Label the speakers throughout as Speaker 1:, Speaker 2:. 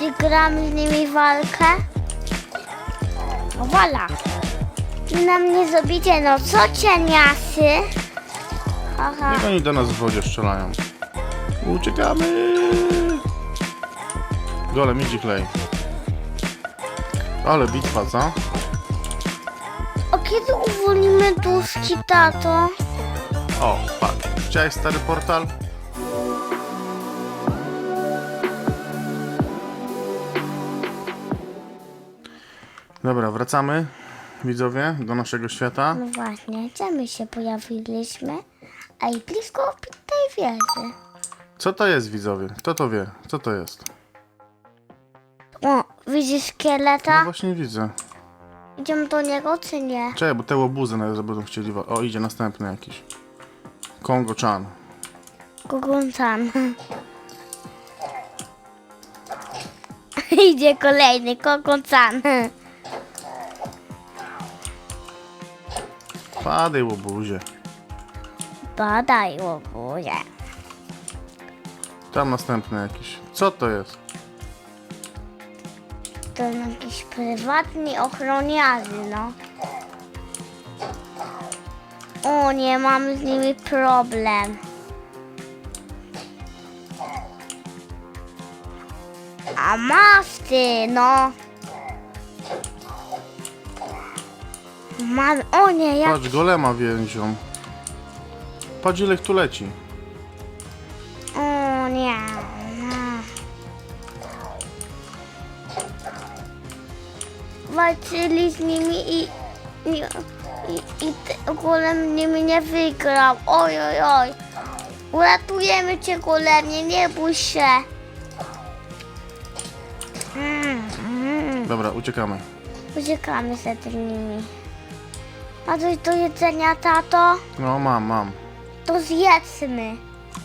Speaker 1: wygramy z nimi walkę? Wy na mnie zrobicie, no co cieniasy? Aha.
Speaker 2: Niech oni do nas w wodzie strzelają. Uciekamy! Golem, idź klej. Ale bitwa, co?
Speaker 1: A kiedy uwolnimy duszki, tato?
Speaker 2: O, patrz. Chciałeś stary portal? Dobra, wracamy, widzowie, do naszego świata.
Speaker 1: No właśnie, gdzie my się pojawiliśmy? Ej, blisko tej wieży.
Speaker 2: Co to jest, widzowie? Kto to wie? Co to jest?
Speaker 1: O, widzisz
Speaker 2: No
Speaker 1: szkieleta?
Speaker 2: właśnie widzę.
Speaker 1: Idziemy do niego, czy nie?
Speaker 2: Czekaj, bo te łobuzy nawet będą chcieli... wa- O, idzie następny jakiś. Kongo-chan.
Speaker 1: Guguncan. Idzie kolejny, Kokoncan.
Speaker 2: Padaj, łobuzie.
Speaker 1: Badaj, łobuzie.
Speaker 2: Tam następny jakiś. Co to jest?
Speaker 1: To jakiś prywatni ochroniarzy, no. O nie, mamy z nimi problem. A masz ty, no. Mamy, o nie, jak
Speaker 2: Patrz, golema więzią. Patrz, ile tu leci.
Speaker 1: O nie. Walczyli z nimi i, i, i, i te- golem nimi nie wygrał. Oj, oj, oj. Uratujemy cię, golemie, nie bój się. Mm, mm.
Speaker 2: Dobra, uciekamy.
Speaker 1: Uciekamy za nimi. A coś do jedzenia, tato?
Speaker 2: No, mam, mam.
Speaker 1: To zjedzmy.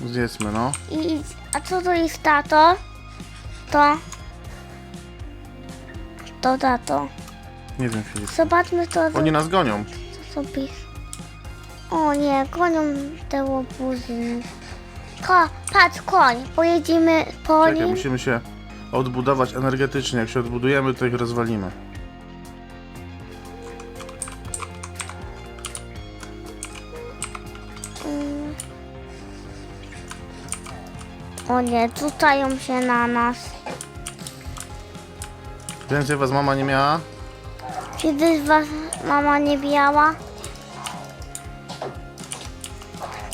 Speaker 2: Zjedzmy, no.
Speaker 1: I, a co to jest tato? To. To tato.
Speaker 2: Nie wiem, Filip.
Speaker 1: Zobaczmy to.
Speaker 2: Oni nas gonią.
Speaker 1: Co sobie. O nie, gonią te łobuzy. Ko, patrz, koń. Pojedziemy po
Speaker 2: Czekaj,
Speaker 1: nim.
Speaker 2: musimy się odbudować energetycznie. Jak się odbudujemy, to ich rozwalimy.
Speaker 1: O nie, rzucają się na nas.
Speaker 2: Więcej was mama nie miała?
Speaker 1: Kiedyś was mama nie biała?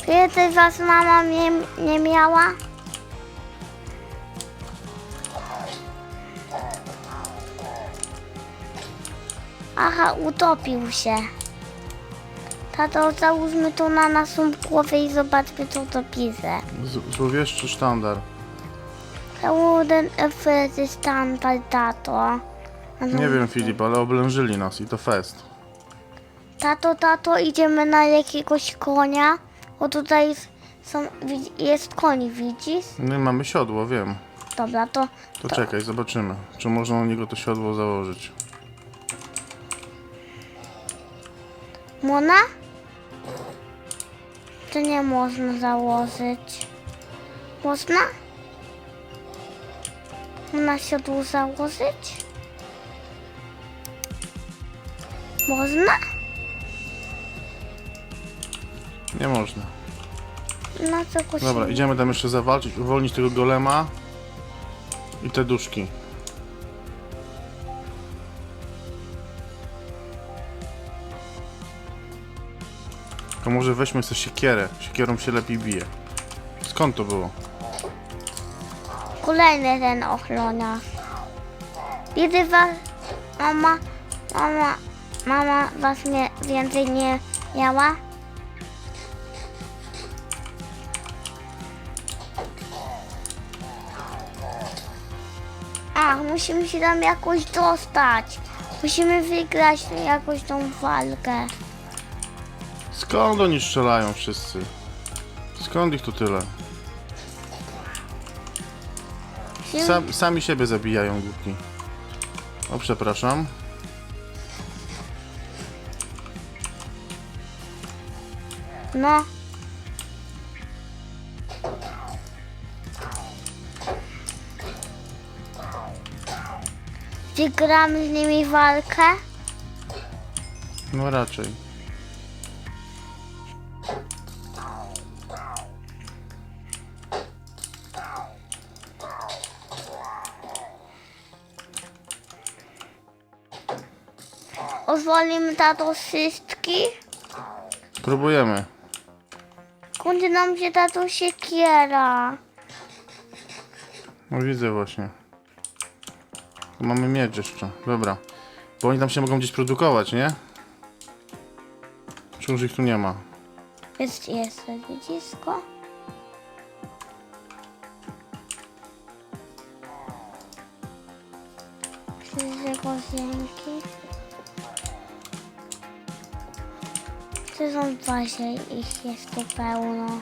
Speaker 1: Kiedyś was mama nie, nie miała? Aha, utopił się. Tato, załóżmy to na naszą głowę i zobaczmy co to pisze.
Speaker 2: Z- Złowieszczy sztandar.
Speaker 1: Ten efekt standard, tato. A no-
Speaker 2: Nie wiem, Filip, ale oblężyli nas i to fest.
Speaker 1: Tato, tato, idziemy na jakiegoś konia. O tutaj jest- są, widz- jest koń, widzisz?
Speaker 2: My mamy siodło, wiem.
Speaker 1: Dobra, to
Speaker 2: To czekaj, zobaczymy, czy można u niego to siodło założyć.
Speaker 1: Mona? To nie można założyć. Można? Można siodło założyć? Można?
Speaker 2: Nie można.
Speaker 1: Na się...
Speaker 2: Dobra, idziemy tam jeszcze zawalczyć, uwolnić tego golema i te duszki. Może weźmy sobie siekierę. Siekierą się lepiej bije. Skąd to było?
Speaker 1: Kolejny ten ochroniarz. Kiedy was mama, mama, mama was nie, więcej nie miała? Ach, musimy się tam jakoś dostać. Musimy wygrać jakoś tą walkę.
Speaker 2: Skąd oni strzelają wszyscy? Skąd ich tu tyle? Sam, sami siebie zabijają głupki. O, przepraszam.
Speaker 1: No. wygramy z nimi walkę?
Speaker 2: No raczej.
Speaker 1: Ozwolimy tato wszystkich?
Speaker 2: Próbujemy.
Speaker 1: Kończy nam się tato siekiera.
Speaker 2: No widzę właśnie. Tu mamy miecz jeszcze. Dobra. Bo oni tam się mogą gdzieś produkować, nie? Czy już ich tu nie ma?
Speaker 1: Jest, jest widzisko. Się, ich jest tu pełno.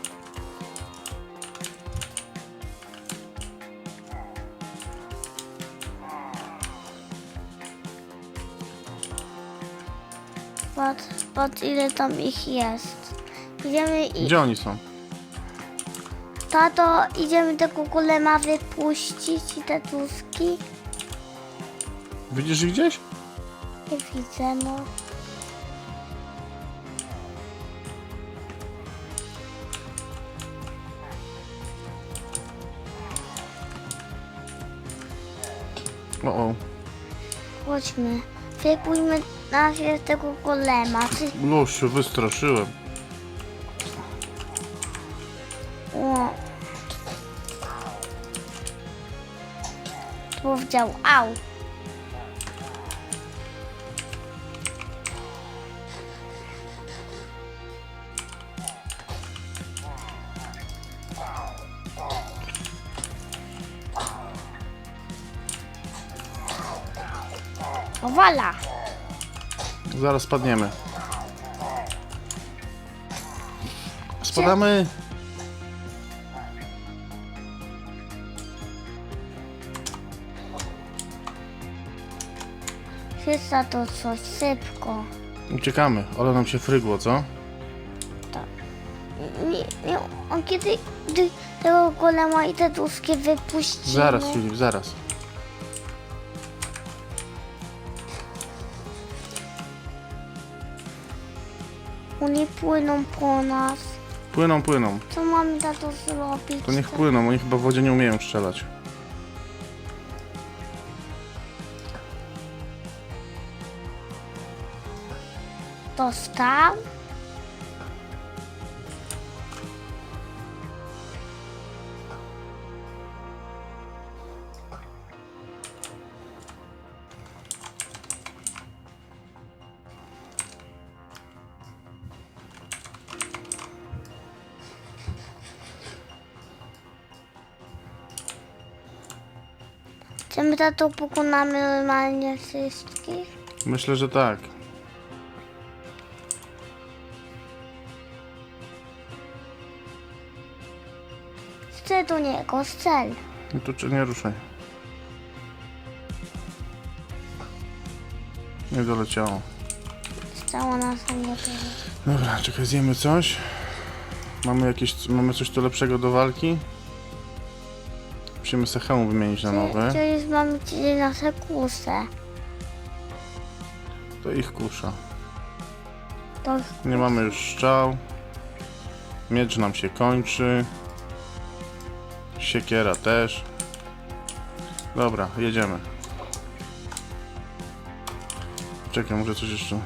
Speaker 1: Patrz, patrz ile tam ich jest. Idziemy i...
Speaker 2: Gdzie oni są?
Speaker 1: Tato, idziemy tego golema wypuścić i te tuski.
Speaker 2: Widzisz ich gdzieś?
Speaker 1: Nie widzę, no. Chodźmy. Wypójmy najpierw tego golema.
Speaker 2: No się wystraszyłem.
Speaker 1: O. Powiedział, au.
Speaker 2: Zaraz spadniemy. Spadamy.
Speaker 1: Chysta to coś szybko.
Speaker 2: Uciekamy, ale nam się frygło, co?
Speaker 1: Nie, nie, on kiedy gdy tego golema i te duskie wypuścimy.
Speaker 2: Zaraz, Filip, zaraz.
Speaker 1: Oni płyną po nas.
Speaker 2: Płyną, płyną.
Speaker 1: Co mamy za to zrobić?
Speaker 2: To niech płyną, oni chyba w wodzie nie umieją strzelać.
Speaker 1: Dostał? Czy my tato pokonamy normalnie wszystkich?
Speaker 2: Myślę, że tak.
Speaker 1: Chcę do niego, strzel.
Speaker 2: No tu czy nie ruszaj. Nie doleciało.
Speaker 1: Stało na samym
Speaker 2: Dobra, czekaj, zjemy coś. Mamy jakieś, mamy coś tu lepszego do walki? Musimy se hełm wymienić na nowe.
Speaker 1: To już mamy dzisiaj nasze kusę.
Speaker 2: To ich kusza.
Speaker 1: To
Speaker 2: Nie mamy już szczał. Miecz nam się kończy. Siekiera też. Dobra, jedziemy. Czekaj, może coś jeszcze.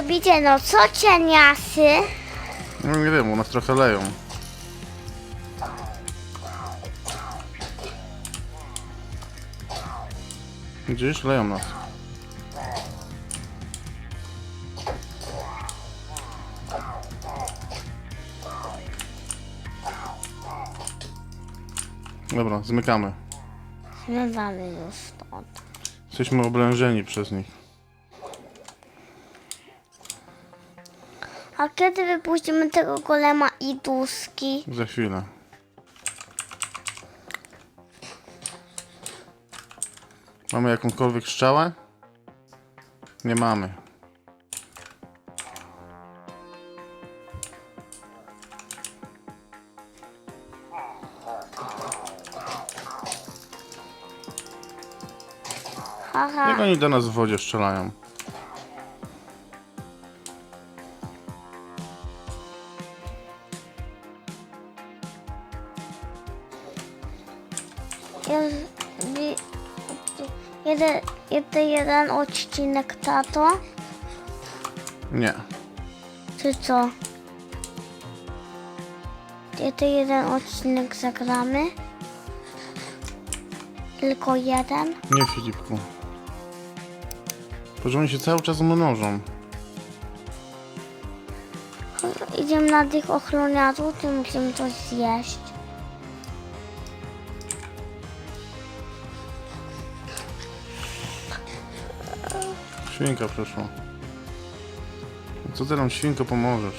Speaker 1: Zrobicie, no co cieniasy?
Speaker 2: No nie wiem, u nas trochę leją. Widzisz? Leją nas. Dobra, zmykamy.
Speaker 1: Zmywamy już stąd.
Speaker 2: Jesteśmy oblężeni przez nich.
Speaker 1: Kiedy wypuścimy tego golema i duski?
Speaker 2: Za chwilę. Mamy jakąkolwiek strzałę? Nie mamy.
Speaker 1: Haha.
Speaker 2: Jak oni do nas w wodzie strzelają?
Speaker 1: Jeden, odcinek, tato?
Speaker 2: Nie.
Speaker 1: Czy co? Jeden, jeden odcinek zagramy? Tylko jeden?
Speaker 2: Nie, Filipku. Oni się cały czas mnożą.
Speaker 1: Idziemy na tych ochroniarzów, to musimy coś zjeść.
Speaker 2: Świnka przyszła. Co ty nam świnko pomożesz?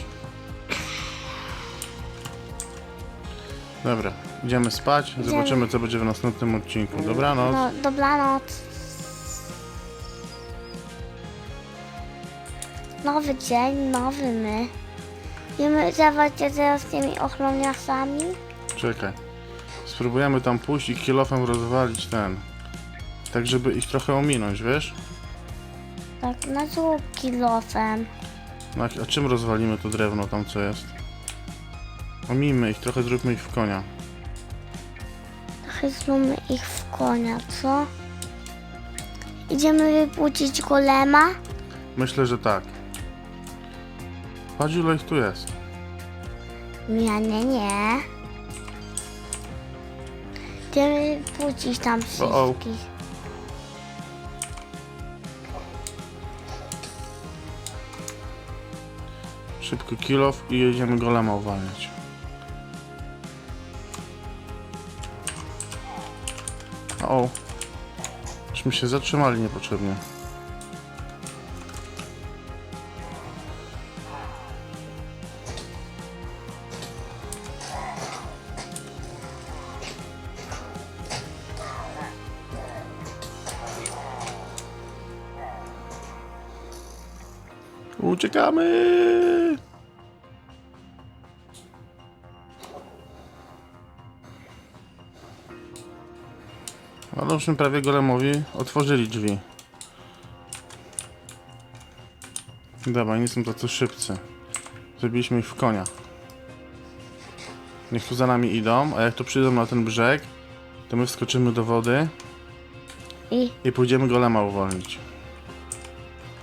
Speaker 2: Dobra, idziemy spać. Zobaczymy co będzie w następnym odcinku. Dobranoc.
Speaker 1: No, dobranoc. Nowy dzień, nowy my. Zawać się teraz z tymi ochroniarzami?
Speaker 2: Czekaj. Spróbujemy tam pójść i kilofem rozwalić ten. Tak, żeby ich trochę ominąć, wiesz?
Speaker 1: Tak, na złób kilofem.
Speaker 2: No, a czym rozwalimy to drewno tam, co jest? Omijmy ich, trochę zróbmy ich w konia.
Speaker 1: Trochę zróbmy ich w konia, co? Idziemy wypłucić golema?
Speaker 2: Myślę, że tak. Patrz ile ich tu jest.
Speaker 1: Nie, nie, nie. Idziemy wypłucić tam wszystkich.
Speaker 2: Szybko kilof i jedziemy golema uwalniać. O, Żeśmy się zatrzymali niepotrzebnie. Uciekamy! Ale już prawie golemowi otworzyli drzwi. Dobra, nie są tacy szybcy. Zrobiliśmy ich w konia. Niech tu za nami idą, a jak tu przyjdą na ten brzeg, to my wskoczymy do wody
Speaker 1: I
Speaker 2: i pójdziemy golema uwolnić.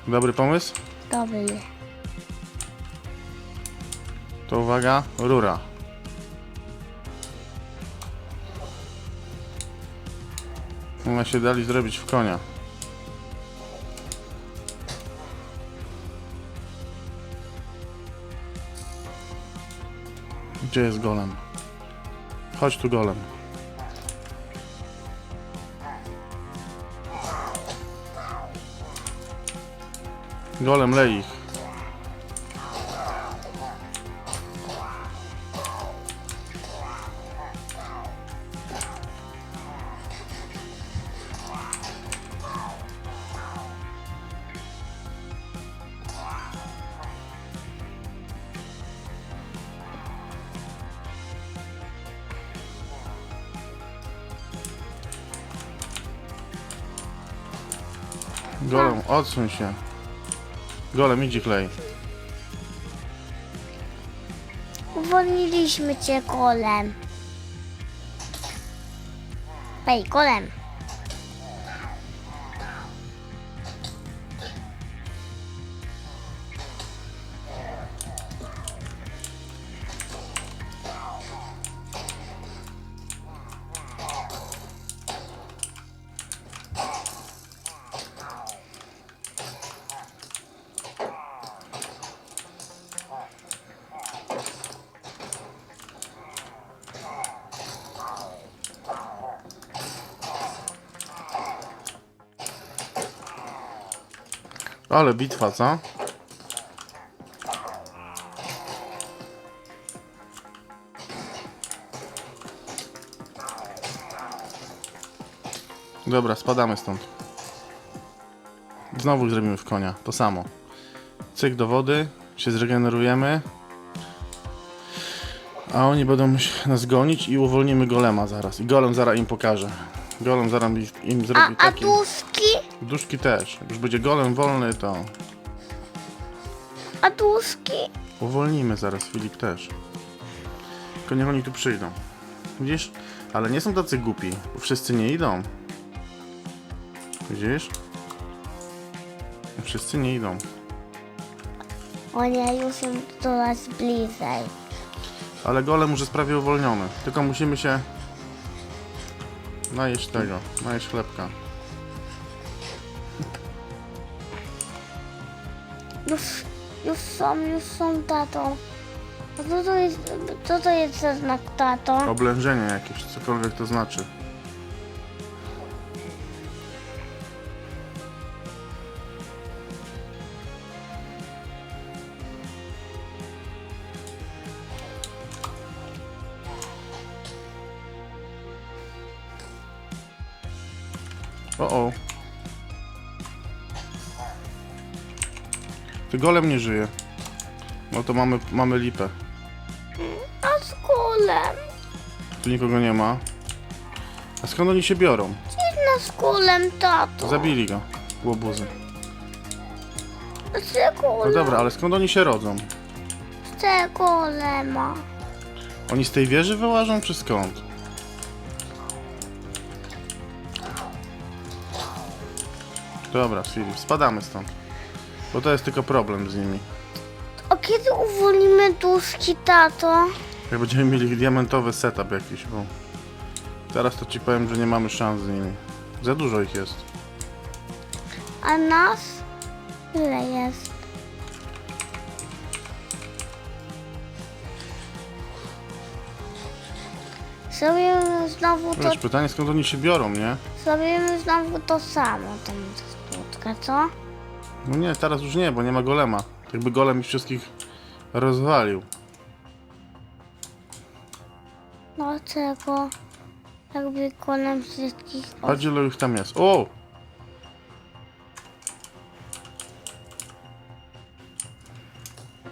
Speaker 2: Dobry pomysł?
Speaker 1: Dobry.
Speaker 2: To uwaga, rura. Ona się dali zrobić w konia. Gdzie jest golem? Chodź tu golem. Golem lej ich. Golem, odsuń się. Golem, idź ich lej.
Speaker 1: Uwolniliśmy cię golem. Hej, golem.
Speaker 2: Ale bitwa, co? Dobra, spadamy stąd. Znowu zrobimy w konia, to samo. Cyk do wody, się zregenerujemy. A oni będą nas gonić i uwolnimy golema zaraz. I golem zaraz im pokaże. Golem zaraz im zrobi taki...
Speaker 1: A
Speaker 2: tu
Speaker 1: z
Speaker 2: Duszki też. Jak Już będzie golem wolny, to
Speaker 1: A duszki?
Speaker 2: uwolnimy zaraz Filip też. Tylko niech oni tu przyjdą. Widzisz? Ale nie są tacy głupi, bo wszyscy nie idą. Widzisz? Wszyscy nie idą.
Speaker 1: Oni już są coraz bliżej.
Speaker 2: Ale golem już jest prawie uwolniony. Tylko musimy się najeść tego, najeść chlebka.
Speaker 1: Już, już są, już są tato. A co to jest, co to jest za znak tato?
Speaker 2: Oblężenie jakieś, cokolwiek to znaczy. O Ty golem nie żyje. No to mamy, mamy lipę.
Speaker 1: A z kulem?
Speaker 2: Tu nikogo nie ma. A skąd oni się biorą?
Speaker 1: Idź z kulem, tato.
Speaker 2: Zabili go, łobuzy.
Speaker 1: Z
Speaker 2: No
Speaker 1: kulem.
Speaker 2: dobra, ale skąd oni się rodzą?
Speaker 1: Z tego lema.
Speaker 2: Oni z tej wieży wyłażą, czy skąd? Dobra, Filip, spadamy stąd. Bo to jest tylko problem z nimi.
Speaker 1: A kiedy uwolnimy duszki, tato?
Speaker 2: Jak będziemy mieli diamentowy setup jakiś, bo... Teraz to ci powiem, że nie mamy szans z nimi. Za dużo ich jest.
Speaker 1: A nas? Ile jest? Zrobimy znowu to,
Speaker 2: Wiesz, pytanie skąd oni się biorą, nie?
Speaker 1: zrobimy znowu to samo, tą skutkę, co?
Speaker 2: No nie, teraz już nie, bo nie ma golema. Jakby golem ich wszystkich rozwalił.
Speaker 1: Dlaczego? Jakby kolem wszystkich...
Speaker 2: Patrz ile ich tam jest. O!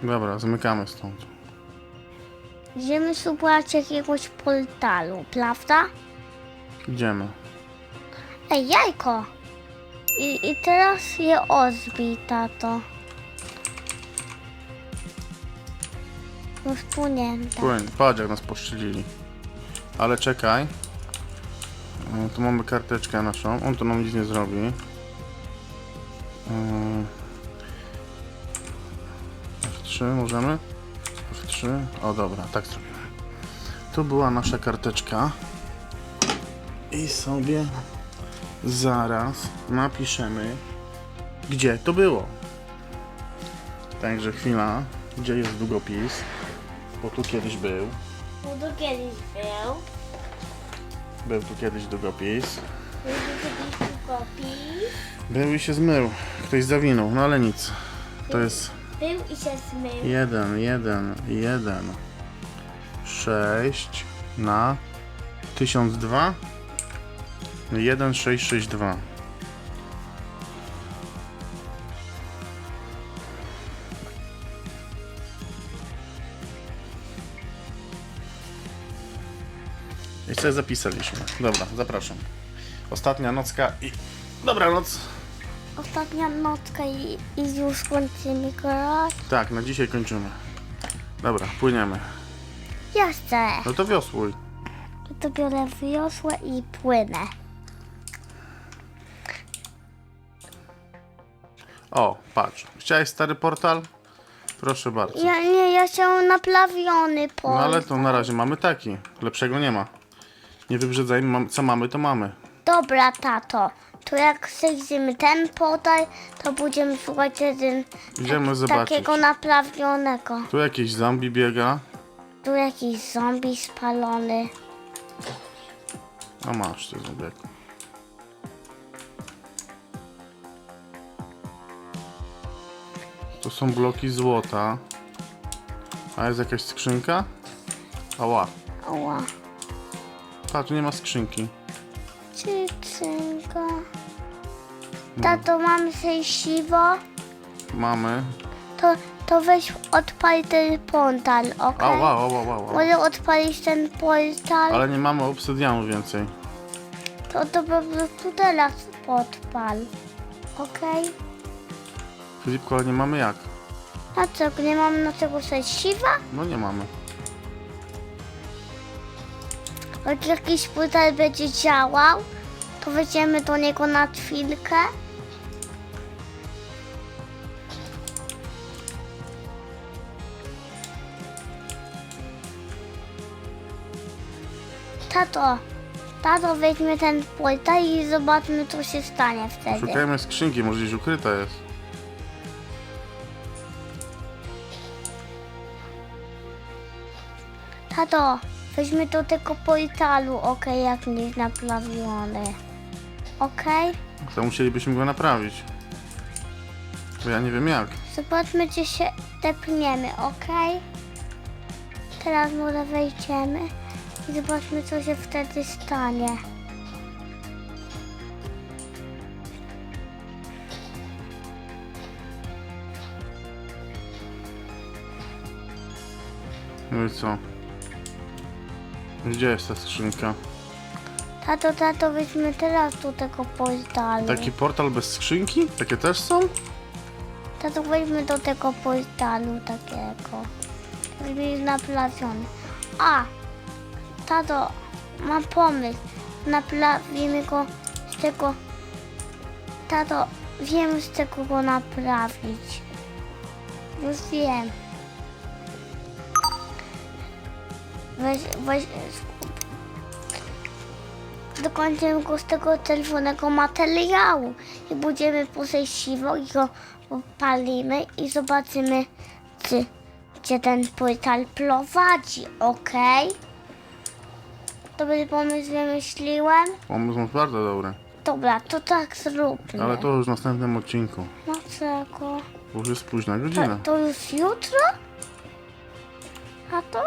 Speaker 2: Dobra, zamykamy stąd.
Speaker 1: Idziemy szukać jakiegoś portalu, prawda?
Speaker 2: Idziemy.
Speaker 1: Ej, jajko! I, I teraz je ozbij, tato. Już płynięte.
Speaker 2: Płyń, patrz jak nas poszczelili. Ale czekaj. E, Tu mamy karteczkę naszą. On to nam nic nie zrobi. E, F3 możemy? F3. O dobra, tak zrobimy. Tu była nasza karteczka. I sobie zaraz napiszemy, gdzie to było. Także chwila, gdzie jest długopis? Bo tu kiedyś był.
Speaker 1: Budu kiedyś był.
Speaker 2: Był tu kiedyś długopis.
Speaker 1: Budu kiedyś długopis.
Speaker 2: Był i się zmył. Ktoś zawinął, no ale nic. To jest
Speaker 1: Był i się zmył.
Speaker 2: 1, 1, 1, 6 na 1002. 1662. I sobie zapisaliśmy. Dobra, zapraszam. Ostatnia nocka i dobranoc.
Speaker 1: Ostatnia nocka i, i już kończymy grać.
Speaker 2: Tak, na dzisiaj kończymy. Dobra, płyniemy.
Speaker 1: Ja chcę.
Speaker 2: No to wiosłuj.
Speaker 1: To biorę wiosłę i płynę.
Speaker 2: O, patrz. Chciałeś stary portal? Proszę bardzo.
Speaker 1: Ja nie, ja chciałam naplawiony
Speaker 2: No
Speaker 1: portal.
Speaker 2: ale to na razie mamy taki. Lepszego nie ma. Nie wybrzedzajmy, mam- co mamy, to mamy.
Speaker 1: Dobra, tato. To jak zejdziemy ten portal, to będziemy szukać jeden
Speaker 2: Idziemy zobaczyć.
Speaker 1: takiego naprawionego.
Speaker 2: Tu jakiś zombie biega.
Speaker 1: Tu jakiś zombie spalony.
Speaker 2: A masz ty zombiek. Tu są bloki złota. A jest jakaś skrzynka? Ała.
Speaker 1: Ała.
Speaker 2: Patrz, nie ma skrzynki.
Speaker 1: Cycynka. Tato, mamy sobie siwo.
Speaker 2: Mamy.
Speaker 1: To, to weź odpal ten portal, ok?
Speaker 2: Au, au, au, au.
Speaker 1: Może odpalić ten portal?
Speaker 2: Ale nie mamy obsydianu więcej.
Speaker 1: To, to po prostu teraz podpal. Okej?
Speaker 2: Filipko, ale nie mamy jak.
Speaker 1: A co, nie mam na czego sobie siwa?
Speaker 2: No nie mamy.
Speaker 1: Jak jakiś portal będzie działał, to wejdziemy do niego na chwilkę. Tato, tato, weźmy ten portal i zobaczmy, co się stanie wtedy.
Speaker 2: Szukajmy skrzynki, może gdzieś ukryta jest.
Speaker 1: Tato, weźmy do tego portalu, okej, jak nie jest naprawiony. Okej?
Speaker 2: To musielibyśmy go naprawić. Bo ja nie wiem jak.
Speaker 1: Zobaczmy, gdzie się tepniemy, okej? Teraz może wejdziemy i zobaczmy, co się wtedy stanie.
Speaker 2: No i co? Gdzie jest ta skrzynka?
Speaker 1: Tato, tato, weźmy teraz do tego portalu.
Speaker 2: Taki portal bez skrzynki? Takie też są?
Speaker 1: Tato, weźmy do tego portalu takiego. Żeby jest naprawiony. A! Tato, mam pomysł. Naprawimy go z tego... Tato, wiem z czego go naprawić. Już wiem. Weź, weź... Dokończymy go z tego czerwonego materiału i będziemy posejść siwo i go popalimy i zobaczymy, czy, gdzie ten portal prowadzi, ok? Dobry pomysł wymyśliłem.
Speaker 2: Pomysł masz bardzo dobry.
Speaker 1: Dobra, to tak zróbmy.
Speaker 2: Ale to już w następnym odcinku.
Speaker 1: Dlaczego?
Speaker 2: Bo już jest późna
Speaker 1: To,
Speaker 2: godzina.
Speaker 1: to już jutro? A to?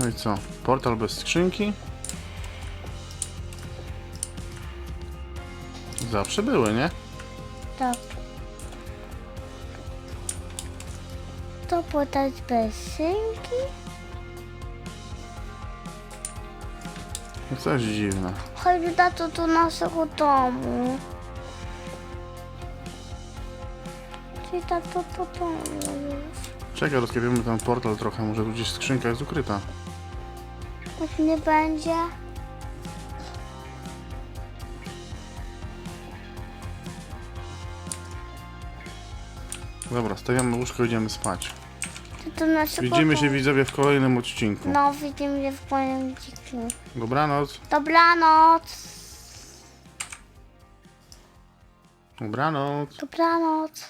Speaker 2: No i co? Portal bez skrzynki? Zawsze były, nie?
Speaker 1: Tak. To podać bez synki?
Speaker 2: No coś dziwne.
Speaker 1: Chodź tato do naszego domu. Czyli tato do domu już.
Speaker 2: Czekaj, rozkiepiemy ten portal trochę, może tu gdzieś skrzynka jest ukryta.
Speaker 1: Nie będzie.
Speaker 2: Dobra, stawiamy łóżko, idziemy spać.
Speaker 1: To do naszego
Speaker 2: Widzimy się widzowie w kolejnym odcinku.
Speaker 1: No, widzimy się w moim dziku.
Speaker 2: Dobranoc.
Speaker 1: Dobranoc.
Speaker 2: Dobranoc.
Speaker 1: Dobranoc.